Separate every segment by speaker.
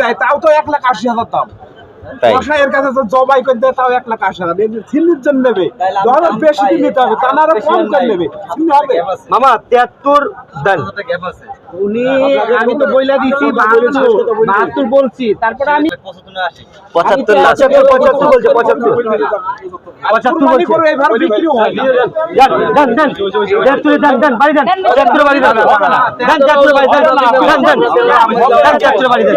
Speaker 1: দেয় তাও তো এক লাখ আশি হাজার দাম।
Speaker 2: তাই
Speaker 1: কসাইয়ের কাছে জবাই করে দেয় তাও এক লাখ আশি হাজার ছিন্নির জন্য নেবে ধরো বেশি দিন নিতে হবে তা আরও কম করে নেবে হবে
Speaker 2: মামা তিয়াত্তর দেন
Speaker 3: উনি আমি তো বইলা দিছি বাহাত্তর বাহাত্তর বলছি তারপরে আমি
Speaker 2: পঁচাত্তর লাস্ট পঁচাত্তর বলছে পঁচাত্তর পঁচাত্তর বলছে
Speaker 1: হয়।
Speaker 2: দেন দেন দেন তিয়াত্তরে দেন দেন বাড়ি দেন তিয়াত্তরে বাড়ি দেন দেন তিয়াত্তরে বাড়ি দেন দেন দেন তিয়াত্তরে বাড়ি দেন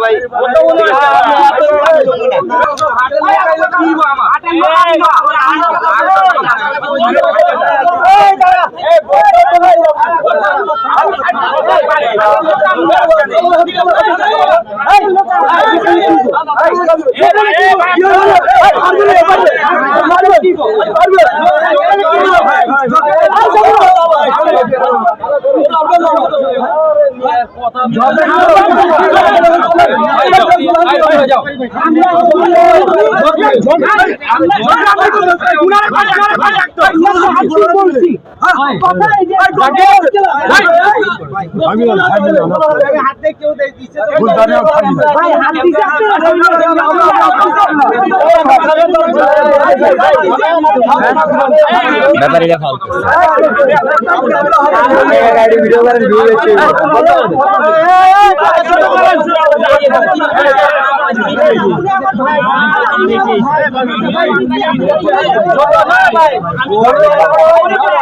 Speaker 3: চিনি কি চিনি ছাড় দিতে হবে
Speaker 2: দেন দেন বাড়ি দেন দাও তিয়াত্তর দাও
Speaker 1: না, না, না, আমি একটা
Speaker 2: দাও তিয়াত্তর
Speaker 1: ওর
Speaker 2: দাও
Speaker 1: আরও দশ হাজার কম বেশি টাকা।
Speaker 4: আমি একবারে বলে দিয়েছি পঁচাত্তর হাজার
Speaker 3: ঠিক আছে
Speaker 4: পঁচাত্তরে করে দেবেন
Speaker 2: শুনেন তিয়াত্তর হাজার দিচ্ছি ব্যাপারীরা ফালতু গাড়ি ভিডিও করেন ভিউ হচ্ছে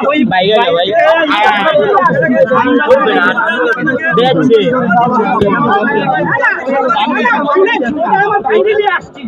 Speaker 3: ওই ভাই ভাই দেখছে আছে